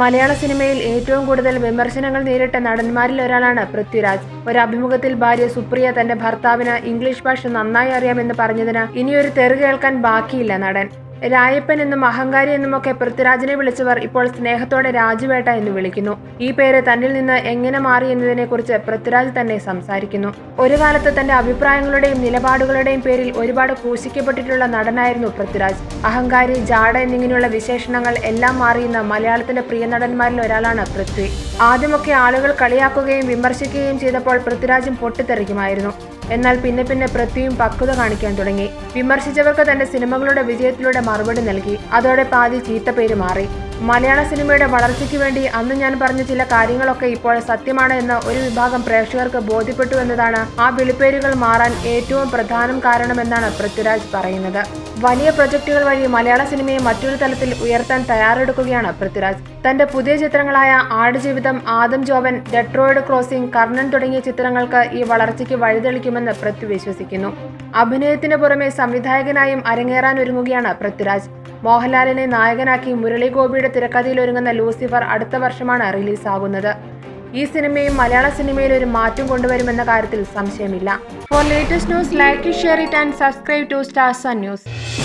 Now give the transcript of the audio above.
മലയാള സിനിമയിൽ ഏറ്റവും കൂടുതൽ വിമർശനങ്ങൾ നേരിട്ട നടന്മാരിൽ ഒരാളാണ് പൃഥ്വിരാജ്. അഭിമുഖത്തിൽ ഭാര്യ സുപ്രിയ തന്റെ ഭർത്താവിന് ഇംഗ്ലീഷ് ഭാഷ നന്നായി അറിയാമെന്ന് പറഞ്ഞതിന് ഇനിയൊരു തെറി കേൾക്കാൻ ബാക്കിയില്ല നടൻ. രായപ്പൻ എന്നും അഹങ്കാരി എന്നുമൊക്കെ പൃഥ്വിരാജിനെ വിളിച്ചവർ ഇപ്പോൾ സ്നേഹത്തോടെ രാജുവേട്ട എന്ന് വിളിക്കുന്നു. ഈ പേര് തന്നിൽ നിന്ന് എങ്ങനെ മാറി എന്നതിനെക്കുറിച്ച് പൃഥ്വിരാജ് തന്നെ സംസാരിക്കുന്നു. ഒരു കാലത്ത് തന്റെ അഭിപ്രായങ്ങളുടെയും നിലപാടുകളുടെയും പേരിൽ ഒരുപാട് ക്രൂശിക്കപ്പെട്ടിട്ടുള്ള നടനായിരുന്നു പൃഥ്വിരാജ്. അഹങ്കാരി ജാട എന്നിങ്ങനെയുള്ള വിശേഷണങ്ങൾ എല്ലാം മാറിയുന്ന മലയാളത്തിന്റെ പ്രിയ നടന്മാരിൽ ഒരാളാണ് പൃഥ്വി. ആദ്യമൊക്കെ ആളുകൾ കളിയാക്കുകയും വിമർശിക്കുകയും ചെയ്തപ്പോൾ പൃഥ്വിരാജും പൊട്ടിത്തെറിക്കുമായിരുന്നു. എന്നാൽ പിന്നെ പിന്നെ പൃഥ്വിയും പക്വത കാണിക്കാൻ തുടങ്ങി. വിമർശിച്ചവർക്ക് തന്റെ സിനിമകളുടെ വിജയത്തിലൂടെ മറുപടി നൽകി. അതോടെ പാതി പേര് മാറി. മലയാള സിനിമയുടെ വളർച്ചയ്ക്ക് വേണ്ടി അന്ന് ഞാൻ പറഞ്ഞ ചില കാര്യങ്ങളൊക്കെ ഇപ്പോൾ സത്യമാണ് എന്ന് ഒരു വിഭാഗം പ്രേക്ഷകർക്ക് ബോധ്യപ്പെട്ടു എന്നതാണ് ആ വിളിപ്പേരുകൾ മാറാൻ ഏറ്റവും പ്രധാനം കാരണമെന്നാണ് പൃഥ്വിരാജ് പറയുന്നത്. വലിയ പ്രൊജക്ടുകൾ വഴി മലയാള സിനിമയെ മറ്റൊരു തലത്തിൽ ഉയർത്താൻ തയ്യാറെടുക്കുകയാണ് പൃഥ്വിരാജ്. തന്റെ പുതിയ ചിത്രങ്ങളായ ആടുജീവിതം ആദം ജോവൻ ഡെട്രോയിഡ് ക്രോസിംഗ് കർണൻ തുടങ്ങിയ ചിത്രങ്ങൾക്ക് ഈ വളർച്ചയ്ക്ക് വഴിതെളിക്കുമെന്ന് പൃഥ്വി വിശ്വസിക്കുന്നു. അഭിനയത്തിന് പുറമെ സംവിധായകനായും അരങ്ങേറാൻ ഒരുങ്ങുകയാണ് പൃഥ്വിരാജ്. മോഹൻലാലിനെ നായകനാക്കി മുരളി ഗോപിയുടെ തിരക്കഥയിൽ ഒരുങ്ങുന്ന ലൂസിഫർ അടുത്ത വർഷമാണ് റിലീസാകുന്നത്. ഈ സിനിമയും മലയാള സിനിമയിൽ ഒരു മാറ്റം കൊണ്ടുവരുമെന്ന കാര്യത്തിൽ സംശയമില്ല. For latest news like share it and subscribe to Stars News